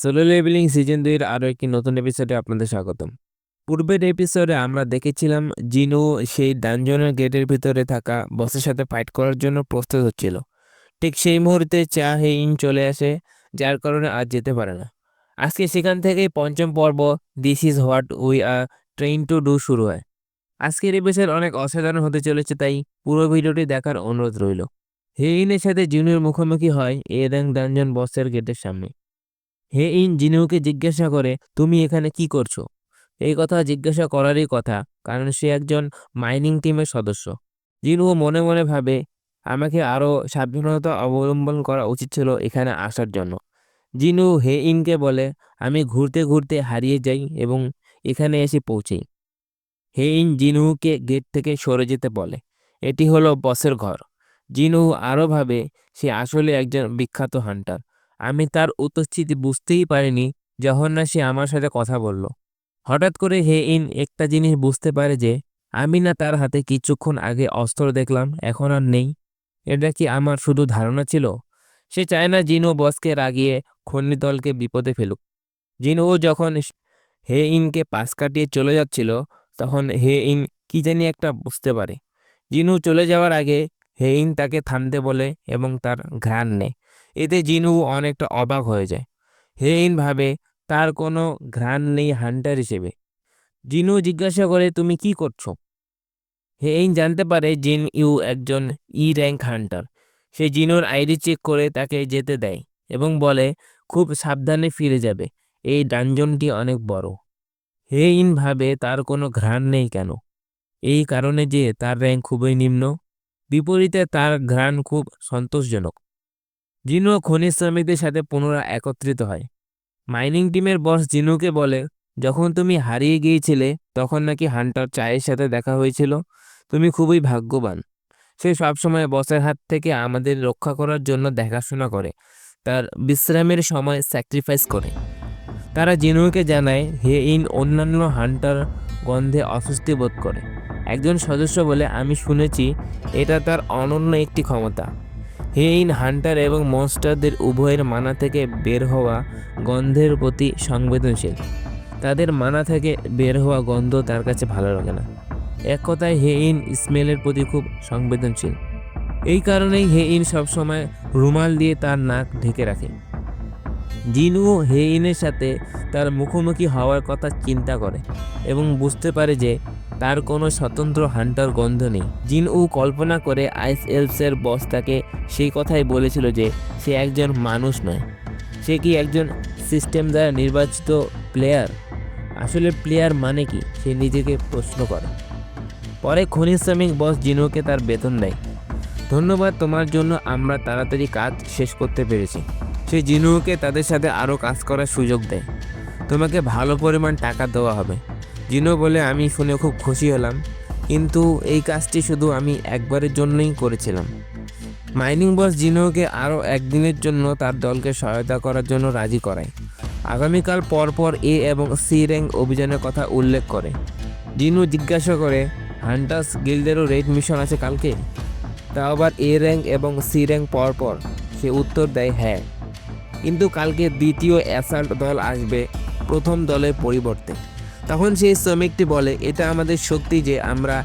Solo leveling season দুইয়ের আরও একটি নতুন এপিসোডে আপনাদের স্বাগতম। পূর্বের এপিসোডে আমরা দেখেছিলাম জিনু সেই ডানজনের গেটের ভিতরে থাকা বসের সাথে ফাইট করার জন্য প্রস্তুত হচ্ছিল। ঠিক সেই মুহূর্তে চা হেইন চলে আসে, যার কারণে আজ যেতে পারে না। আজকে সেখান থেকেই পঞ্চম পর্ব this is what we are train to do শুরু হয়। আজকের এপিসোড অনেক অসাধারণ হতে চলেছে, তাই পুরো ভিডিওটি দেখার অনুরোধ রইল। হেইনের সাথে জিনুর মুখোমুখি হয় এদাং ডানজন বসের গেটের সামনে। হে ইন জিনুকে জিজ্ঞাসা করে, তুমি এখানে কি করছ? এই কথা জিজ্ঞাসা করারই কথা, কারণ সে একজন মাইনিং টিমের সদস্য। জিনু মনে মনে ভাবে, আমাকে আরও সাবধানতা অবলম্বন করা উচিত ছিল এখানে আসার জন্য। জিনু হে ইনকে বলে, আমি ঘুরতে ঘুরতে হারিয়ে যাই এবং এখানে এসে পৌঁছাই। হে ইন জিনুকে গেট থেকে সরে যেতে বলে, এটি হলো বসের ঘর। জিনু আরও ভাবে, সে আসলে একজন বিখ্যাত হান্টার আমি তার উপস্থিতি বুঝতেই পারিনি, যখন না সে আমার সাথে কথা বলল। হঠাৎ করে হে ইন, একটা জিনিস বুঝতে পারে যে, আমি না তার হাতে কিছুক্ষণ আগে অস্ত্র দেখলাম, এখন আর নেই। এটা কি আমার শুধু ধারণা ছিল? সে চায় না জিনু বসকে রাগিয়ে খন্ডি দলকে বিপদে ফেলুক। জিনুও যখন হে ইনকে পাশ কাটিয়ে চলে যাচ্ছিল, তখন হে ইন কি জানি একটা বুঝতে পারে। জিনু চলে যাওয়ার আগে হে ইন তাকে থামতে বলে এবং তার ঘ্রাণ নেয়। এতে জিনু অনেকটা অবাক হয়ে যায়। হেইন ভাবে তার কোনো ঘ্রাণ নেই হান্টার হিসেবে। জিনু জিজ্ঞাসা করে, তুমি কি করছ? হেইন জানতে পারে জিন ইউ একজন ই র্যাঙ্ক হান্টার। সে জিনুর আইডি চেক করে তাকে যেতে দেয় এবং বলে, খুব সাবধানে ফিরে যাবে। এই ডানজনটি অনেক বড়। হেইন ভাবে তার কোনো ঘ্রাণ নেই কেন? এই কারণে যে তার র্যাঙ্ক খুবই নিম্ন। বিপরীতে তার ঘ্রাণ খুব সন্তোষজনক। জিনু খনিজ শ্রমিকদের সাথে পুনরায় একত্রিত হয়। মাইনিং টিমের বস জিনুকে বলে, যখন তুমি হারিয়ে গিয়েছিলে, তখন নাকি হান্টার চায়ের সাথে দেখা হয়েছিল। তুমি খুবই ভাগ্যবান। সে সবসময় বসের হাত থেকে আমাদের রক্ষা করার জন্য দেখাশোনা করে। তার বিশ্রামের সময় স্যাক্রিফাইস করে। তারা জিনুকে জানায়, হে ইন অন্যান্য হান্টার গন্ধে অস্বস্তি বোধ করে। একজন সদস্য বলে, আমি শুনেছি, এটা তার অনন্য একটি ক্ষমতা। হেইন, হান্টার এবং মনস্টারদের উভয়ের মানা থেকে বের হওয়া গন্ধের প্রতি সংবেদনশীল। তাদের মানা থেকে বের হওয়া গন্ধ তার কাছে ভালো লাগে না। এক কথায় হেইন স্মেলের প্রতি খুব সংবেদনশীল। এই কারণেই হেইন সবসময় রুমাল দিয়ে তার নাক ঢেকে রাখে। জিনু হেইনের সাথে তার মুখোমুখি হওয়ার কথা চিন্তা করে এবং বুঝতে পারে যে তার কোনো স্বতন্ত্র হান্টার গন্ধ নেই। জিন উ কল্পনা করে আইস এলসের বস তাকে সেই কথাই বলেছিল যে সে একজন মানুষ নয়। সে কি একজন সিস্টেম দ্বারা নির্বাচিত প্লেয়ার? আসলে প্লেয়ার মানে কি? সে নিজেকে প্রশ্ন করে। পরে খনি শ্রমিক বস জিনুকে তার বেতন দেয়। ধন্যবাদ, তোমার জন্য আমরা তাড়াতাড়ি কাজ শেষ করতে পেরেছি। সে জিনুকে তাদের সাথে আরও কাজ করার সুযোগ দেয়। তোমাকে ভালো পরিমাণ টাকা দেওয়া হবে। জিনো বলে আমি শুনে খুব খুশি হলাম। কিন্তু এই কাজটি শুধু আমি একবারের জন্যই করেছিলাম। মাইনিং বস জিনোকে আরও একদিনের জন্য তার দলকে সহায়তা করার জন্য রাজি করায়। আগামীকাল পরপর এ এবং সি র্যাঙ্ক অভিযানের কথা উল্লেখ করে। জিনু জিজ্ঞাসা করে, হান্টার্স গিল্ডেরও রেড মিশন আছে কালকে? তা আবার এ র্যাঙ্ক এবং সি র্যাঙ্ক পরপর সে উত্তর দেয় হ্যাঁ। কিন্তু কালকে দ্বিতীয় অ্যাসাল্ট দল আসবে প্রথম দলের পরিবর্তে। তখন সেই শ্রমিকটি বলে, এটা আমাদের শক্তি যে আমরা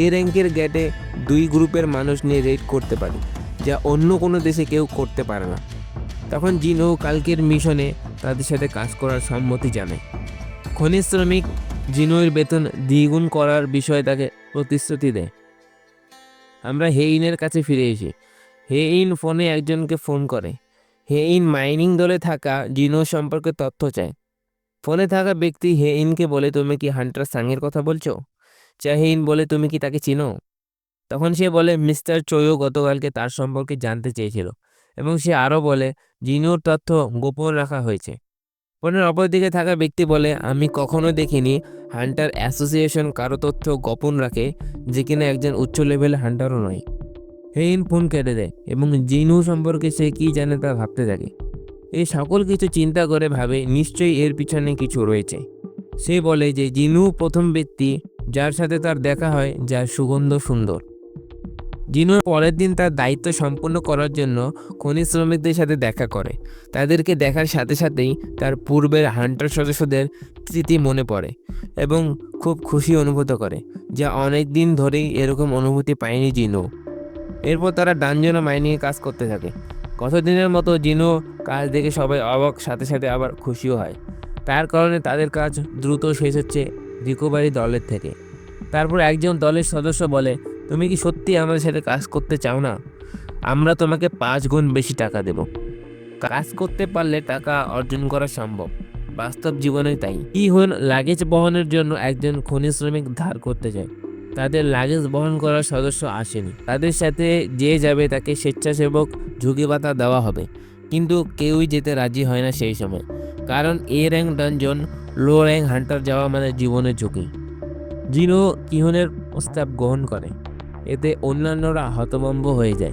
এ র্যাঙ্কের গেটে দুই গ্রুপের মানুষ নিয়ে রেড করতে পারি, যা অন্য কোনো দেশে কেউ করতে পারে না। তখন জিনো কালকের মিশনে তাদের সাথে কাজ করার সম্মতি জানায়। খনি শ্রমিক জিনোয়ের বেতন দ্বিগুণ করার বিষয়ে তাকে প্রতিশ্রুতি দেয়। আমরা হেইনের কাছে ফিরে এসি হেইন ফোনে একজনকে ফোন করে। হেইন মাইনিং দলে থাকা জিনো সম্পর্কে তথ্য চায়। ফোনে থাকা ব্যক্তি হেইনকে বলে, তুমি কি হান্টার সাংয়ের কথা বলছো? চাহিন বলে, তুমি কি তাকে চিনো? তখন সে বলে, মিস্টার চৈও গতকালকে তার সম্পর্কে জানতে চেয়েছিল। এবং সে আরও বলে, জিনোর তথ্য গোপন রাখা হয়েছে। ফোনের অপরদিকে থাকা ব্যক্তি বলে, আমি কখনো দেখিনি হান্টার অ্যাসোসিয়েশন কারও তথ্য গোপন রাখে যে কিনা একজন উচ্চ লেভেল হান্টারও নয়। হেইন ফোন কেটে দেয় এবং জিনু সম্পর্কে সে কী জানে তা ভাবতে থাকে। এই সকল কিছু চিন্তা করে ভাবে নিশ্চয়ই এর পিছনে কিছু রয়েছে। সে বলে যে জিনু প্রথম ব্যক্তি, যার সাথে তার দেখা হয়, যার সুগন্ধ সুন্দর। জিনু পরের দিন তার দায়িত্ব সম্পূর্ণ করার জন্য খনি শ্রমিকদের সাথে দেখা করে। তাদেরকে দেখার সাথে সাথেই তার পূর্বের হান্টার সদস্যদের স্মৃতি মনে পড়ে এবং খুব খুশি অনুভূত করে যা অনেক দিন ধরেই এরকম অনুভূতি পায়নি জিনু। এরপর তারা ডানজনা মাইনিংয়ে কাজ করতে থাকে। কতদিনের মতো জিনু কাজ দেখে সবাই অবাক, সাথে সাথে আবার খুশিও হয়। তার কারণে তাদের কাজ দ্রুত শেষ হচ্ছে রিকোভারি দলের থেকে। তারপর একজন দলের সদস্য বলে, তুমি কি সত্যি আমাদের সাথে কাজ করতে চাও না? আমরা তোমাকে পাঁচ গুণ বেশি টাকা দেব। কাজ করতে পারলে টাকা অর্জন করা সম্ভব। বাস্তব জীবনে তাই। কি হন লাগেজ বহনের জন্য একজন খনি শ্রমিক ধার করতে যায়। তাদের লাগেজ বহন করার সদস্য আসেনি। তাদের সাথে যে যাবে তাকে স্বেচ্ছাসেবক ঝুঁকি ভাতা দেওয়া হবে। কিন্তু কেউই যেতে রাজি হয় না সেই সময়। কারণ A rank dungeon, low rank hunter যাওয়া মানে জীবনের ঝুঁকি। জিনো কিহনের প্রস্তাব গ্রহণ করে? এতে অন্যান্যরা হতভম্ব হয়ে যায়।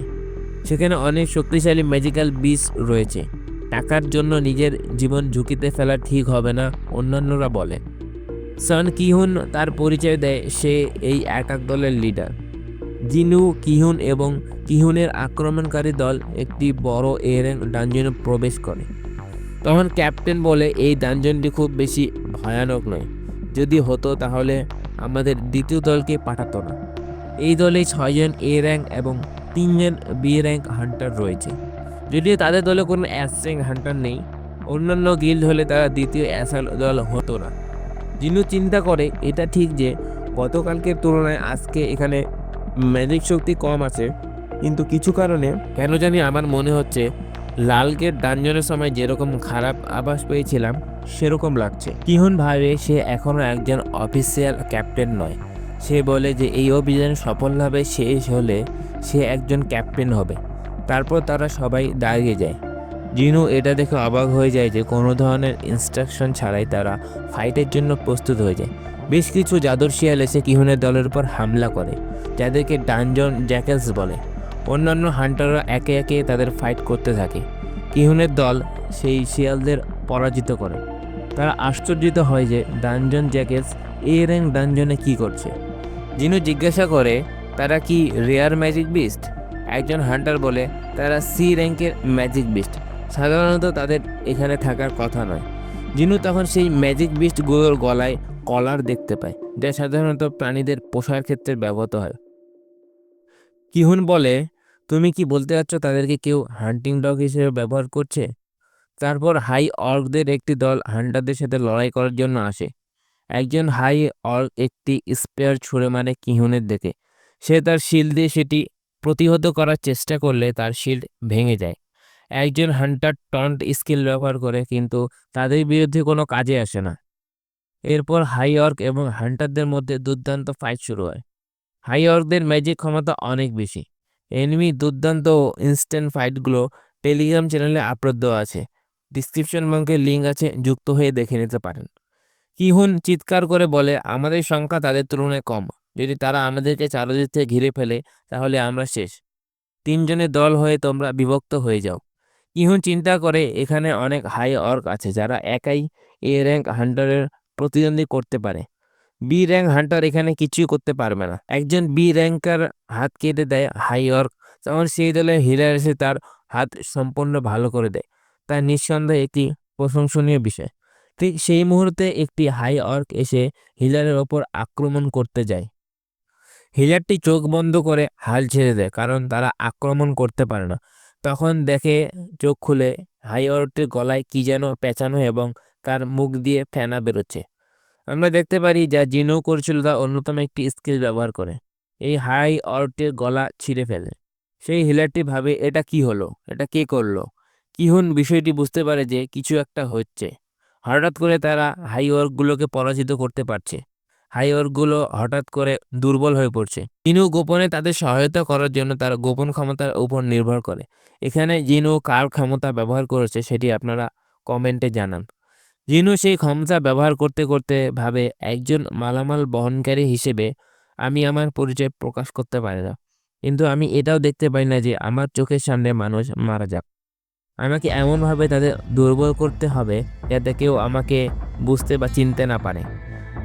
সেখানে অনেক শক্তিশালী ম্যাজিক্যাল বিষ রয়েছে। টাকার জন্য নিজের জীবন ঝুঁকিতে ফেলা ঠিক হবে না, অন্যান্যরা বলে। সন কিহুন তার পরিচয় দেয় সে এই একাক দলের লিডার জিনু কিহুন এবং কিহুনের আক্রমণকারী দল একটি বড় এরেন ডানজনে প্রবেশ করে। তখন ক্যাপ্টেন বলে, এই ডানজনটি খুব বেশি ভয়ানক নয়। যদি হতো তাহলে আমাদের দ্বিতীয় দলকে পাঠাতো না। এই দলে ছয়জন এ র্যাঙ্ক এবং তিনজন বি র্যাঙ্ক হান্টার রয়েছে। যদিও তাদের দলে কোনো অ্যাস র্যাঙ্ক হান্টার নেই, অন্যান্য গিল্ড হলে তারা দ্বিতীয় অ্যাসাল দল হতো না। জিনু চিন্তা করে, এটা ঠিক যে গতকালকের তুলনায় আজকে এখানে ম্যাজিক শক্তি কম আছে। কিন্তু কিছু কারণে কেন জানি আমার মনে হচ্ছে লাল গেট ডানজনের সময় যেরকম খারাপ আভাস পেয়েছিলাম, সেরকম লাগছে। কিহন ভাবে সে এখনও একজন অফিসিয়াল ক্যাপ্টেন নয়। সে বলে যে এই অভিযান সফলভাবে শেষ হলে সে একজন ক্যাপ্টেন হবে। তারপর তারা সবাই দাঁড়িয়ে যায়। জিনু এটা দেখে অবাক হয়ে যায় যে কোনো ধরনের ইনস্ট্রাকশন ছাড়াই তারা ফাইটের জন্য প্রস্তুত হয়ে যায়। বেশ কিছু জাদুর শিয়াল এসে কিহুনের দলের উপর হামলা করে, যাদেরকে ডানজন জ্যাকেলস বলে। অন্যান্য হান্টাররা একে একে তাদের ফাইট করতে থাকে। কিহুনের দল সেই শিয়ালদের পরাজিত করে। তারা আশ্চর্যিত হয় যে ডানজন জ্যাকেলস এ র্যাঙ্ক ডানজনে কী করছে। জিনু জিজ্ঞাসা করে, তারা কি রেয়ার ম্যাজিক বিস্ট একজন হান্টার বলে, তারা সি র্যাঙ্কের ম্যাজিক বিস্ট সাধারণত তাদের এখানে থাকার কথা নয়। জিনু তখন সেই ম্যাজিক বিস্টগুলোর গলায় কলার দেখতে পায়, যা সাধারণত প্রাণীদের পোষার ক্ষেত্রে ব্যবহৃত হয়। কিহুন বলে, তুমি কি বলতে চাচ্ছ তাদেরকে কেউ হান্টিং ডগ হিসেবে ব্যবহার করছে? তারপর হাই অর্কদের একটি দল হান্টারদের সাথে লড়াই করার জন্য আসে। একজন হাই অর্ক একটি স্পেয়ার ছুঁড়ে মারে কিহুনের দেখে সে তার শিল্ড দিয়ে সেটি প্রতিহত করার চেষ্টা করলে তার শিল্ড ভেঙে যায়। একজন হান্টার টন্ট স্কিল ব্যবহার করে কিন্তু তাদের বিরুদ্ধে কোনো কাজে আসে না। এরপর হাই অর্ক এবং হান্টারদের মধ্যে দুর্দান্ত ফাইট শুরু হয়। হাই অর্কদের ম্যাজিক ক্ষমতা অনেক বেশি। এনিমি দুর্দান্ত ইনস্ট্যান্ট ফাইটগুলো টেলিগ্রাম চ্যানেলে আপলোড দেওয়া আছে। ডিসক্রিপশন বক্সে লিঙ্ক আছে, যুক্ত হয়ে দেখে নিতে পারেন। কিহুন চিৎকার করে বলে, আমাদের সংখ্যা তাদের তুলনায় কম। যদি তারা আমাদেরকে চারদিক থেকে ঘিরে ফেলে, তাহলে আমরা শেষ। তিনজনের দল হয়ে তোমরা বিভক্ত হয়ে যাও। কিহুন চিন্তা করে এখানে অনেক হাই অর্ক আছে, যারা একাই এ র্যাঙ্ক হান্টারের প্রতিদ্বন্দ্বী করতে পারে। বি র্যাঙ্ক হান্টার এখানে কিছুই করতে পারবে না। একজন বি র্যাঙ্কার হাত কেটে দেয় হাই অর্ক তখন সেই দলে হিলার এসে তার হাত সম্পূর্ণ ভালো করে দেয়। তা নিঃসন্দেহে একটি প্রশংসনীয় বিষয়। ঠিক সেই মুহূর্তে একটি হাই অর্ক এসে হিলারের ওপর আক্রমণ করতে যায়। হিলারটি চোখ বন্ধ করে হাল ছেড়ে দেয়, কারণ তারা আক্রমণ করতে পারে না। তখন দেখে চোখ খুলে হাই অর্কটির গলায় কি যেন পেঁচানো এবং তার মুখ দিয়ে ফেনা বেরোচ্ছে। আমরা দেখতে পারি যা জিনো করছিল তা অন্যতম একটি স্কিল ব্যবহার করে। এই হাই অর্টের গলা ছিঁড়ে ফেলে। সেই হিলারটি ভাবে, এটা কি হলো? এটা কে করল? কিহুন বিষয়টি বুঝতে পারে যে কিছু একটা হচ্ছে। হঠাৎ করে তারা হাই অর্কগুলোকে পরাজিত করতে পারছে। হাই অর্কগুলো হঠাৎ করে দুর্বল হয়ে পড়ছে। জিনু গোপনে তাদের সহায়তা করার জন্য তার গোপন ক্ষমতার উপর নির্ভর করে। এখানে জিনু কার ক্ষমতা ব্যবহার করেছে সেটি আপনারা কমেন্টে জানান। জিনু সেই ক্ষমতা ব্যবহার করতে করতে ভাবে, একজন মালামাল বহনকারী হিসেবে আমি আমার পরিচয় প্রকাশ করতে পারি না। কিন্তু আমি এটাও দেখতে পাই না যে আমার চোখের সামনে মানুষ মারা যাক। আমাকে এমনভাবে তাদের দুর্বল করতে হবে যাতে কেউ আমাকে বুঝতে বা চিনতে না পারে।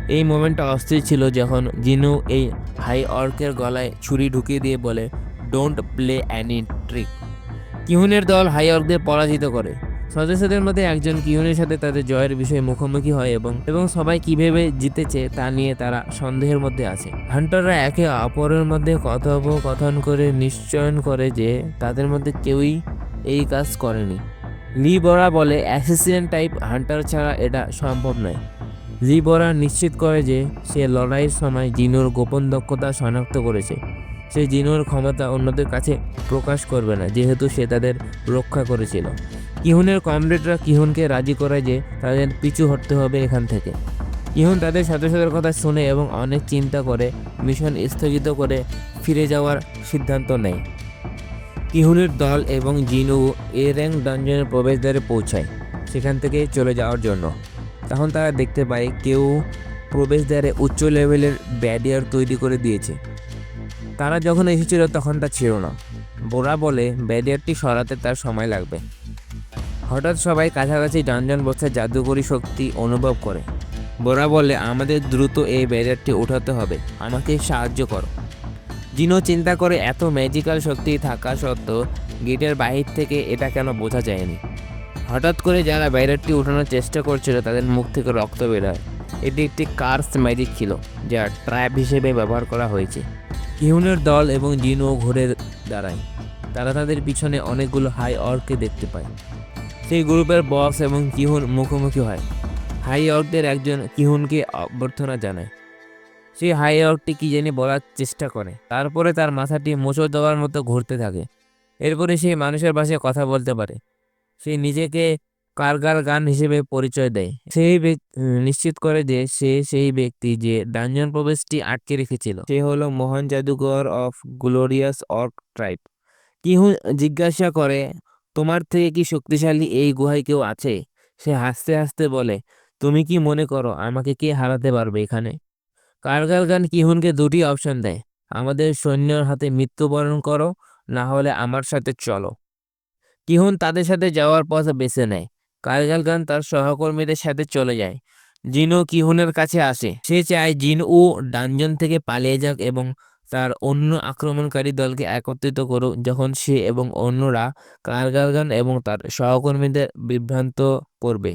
এই মোমেন্টটা অস্থির ছিল যখন জিনু এই হাই অর্কের গলায় ছুরি ঢুকিয়ে দিয়ে বলে ডোন্ট প্লে অ্যানি ট্রিক কিহুনের দল হাই অর্কদের পরাজিত করে। সদস্যদের মধ্যে একজন কিহুনের সাথে তাদের জয়ের বিষয়ে মুখোমুখি হয় এবং এবং সবাই কীভাবে জিতেছে তা নিয়ে তারা সন্দেহের মধ্যে আছে। হান্টাররা একে অপরের মধ্যে কথোপকথন করে নিশ্চয়ন করে যে তাদের মধ্যে কেউই এই কাজ করেনি। লি বরা বলে অ্যাসিসিয়েন্ট টাইপ হান্টার ছাড়া এটা সম্ভব নয়। লি বরা নিশ্চিত করে যে সে লড়াইয়ের সময় জিনুর গোপন দক্ষতা শনাক্ত করেছে। সে জিনুর ক্ষমতা অন্যদের কাছে প্রকাশ করবে না, যেহেতু সে তাদের রক্ষা করেছিল। কিহুনের কমরেডরা কিহুনকে রাজি করায় যে তাদের পিছু হটতে হবে এখান থেকে। কিহুন তাদের সদস্যদের কথা শুনে এবং অনেক চিন্তা করে, মিশন স্থগিত করে ফিরে যাওয়ার সিদ্ধান্ত নেয়। কিহুনের দল এবং জিনু এ র্যাঙ্ক ডানজনের প্রবেশদ্বারে পৌঁছায়, সেখান থেকে চলে যাওয়ার জন্য। তখন তারা দেখতে পায় কেউ প্রবেশদ্বারে উচ্চ লেভেলের ব্যারিয়ার তৈরি করে দিয়েছে। তারা যখন এসেছিল তখন তা ছিল না। বোরা বলে, ব্যারিয়ারটি সরাতে তার সময় লাগবে। হঠাৎ সবাই কাছাকাছি ডানজন বসে জাদুকরী শক্তি অনুভব করে। বোরা বলে, আমাদের দ্রুত এই ব্যারিয়ারটি ওঠাতে হবে। আমাকে সাহায্য করো। জিনো চিন্তা করে, এত ম্যাজিক্যাল শক্তি থাকা সত্ত্বেও গেটের বাহির থেকে এটা কেন বোঝা যায়নি? হঠাৎ করে যারা ব্যারিয়ারটি ওঠানোর চেষ্টা করছিল, তাদের মুখ থেকে রক্ত বেরোয় এটি একটি কার্স ম্যাজিক ছিল, যা ট্র্যাপ হিসেবে ব্যবহার করা হয়েছে। কিহুনের দল এবং জিনো ঘুরে দাঁড়ায়। তারা তাদের পিছনে অনেকগুলো হাই অর্ককে দেখতে পায়। সেই গ্রুপের বস এবং কিহুন মুখোমুখি হয়। হাই অর্কদের একজন কিহুনকে অভ্যর্থনা জানায়। সেই হাই অর্কটি কী জানি বলার চেষ্টা করে। তারপরে তার মাথাটি মোচড় দেওয়ার মতো ঘুরতে থাকে। এরপরে সে মানুষের পাশে কথা বলতে পারে। সে নিজেকে কারগার গান হিসেবে পরিচয় দেয়। সেই নিশ্চিত করে যে সে সেই ব্যক্তি যে ডানজন প্রবেশটি আটকে রেখেছিল। সে হলো মহান জাদুঘর of glorious orc tribe. Kihu জিজ্ঞাসা করে, তোমার থেকে কি শক্তিশালী এই গুহায় কেউ আছে? সে হাসতে হাসতে বলে, তুমি কি মনে করো আমাকে কে হারাতে পারবে এখানে? কারগাল গান কিহুনকে দুটি অপশন দেয়। আমাদের সৈন্যর হাতে মৃত্যুবরণ করো, না হলে আমার সাথে চলো। কিহুন তাদের সাথে যাওয়ার পথ বেছে নেয়। কারগাল গান তার সহকর্মীদের সাথে চলে যায়। জিনও কিহুনের কাছে আসে। সে চায় জিন ও ডানজন থেকে পালিয়ে যাক এবং তার অন্য আক্রমণকারী দলকে একত্রিত করুক। যখন সে এবং অন্যরা কারগালগান এবং তার সহকর্মীদের বিভ্রান্ত করবে।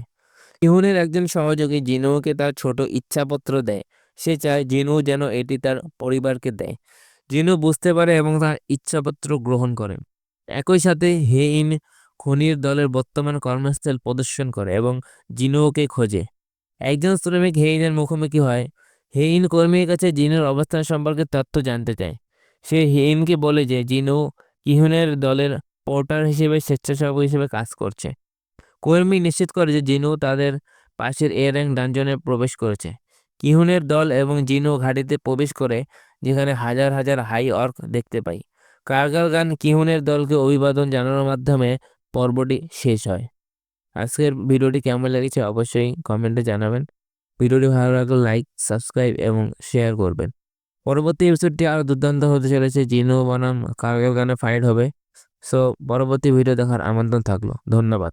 কিহুনের একজন সহযোগী জিনুকে তার ছোট ইচ্ছাপত্র দেয়। সে চায় জিনু যেন এটি তার পরিবারকে দেয়। জিনু বুঝতে পারে এবং তার ইচ্ছাপত্র গ্রহণ করে। একই সাথে হেইন খনির দলের বর্তমান কর্মস্থল প্রদর্শন করে এবং জিনুকে খোঁজে। একজন শ্রমিক হেইনের মুখোমুখি হয়। হেইন কর্মীর কাছে জিনুর অবস্থান সম্পর্কে তথ্য জানতে চায়। সে হেইনকে বলে যে জিনু কিহুনের দলের পোর্টার হিসেবে স্বেচ্ছাসেবক হিসেবে কাজ করছে। কর্মী নিশ্চিত করে যে জিনু তাদের পাশের এ র্যাঙ্ক ডানজনে প্রবেশ করেছে। কিহুনের দল এবং জিনু ঘাটিতে প্রবেশ করে যেখানে হাজার হাজার হাই অর্ক দেখতে পাই। কারগাল গান কিহুনের দলকে অভিবাদন জানানোর মাধ্যমে পর্বটি শেষ হয়? আজকের ভিডিওটি কেমন লেগেছে অবশ্যই কমেন্টে জানাবেন। ভিডিওটি ভালো লাগলে লাইক, সাবস্ক্রাইব এবং শেয়ার করবেন। পরবর্তী এপিসোডটি আরও দুর্দান্ত হতে চলেছে, জিনু বনাম কারগাল গানে ফাইট হবে। সো পরবর্তী ভিডিও দেখার আমন্ত্রণ থাকল। ধন্যবাদ।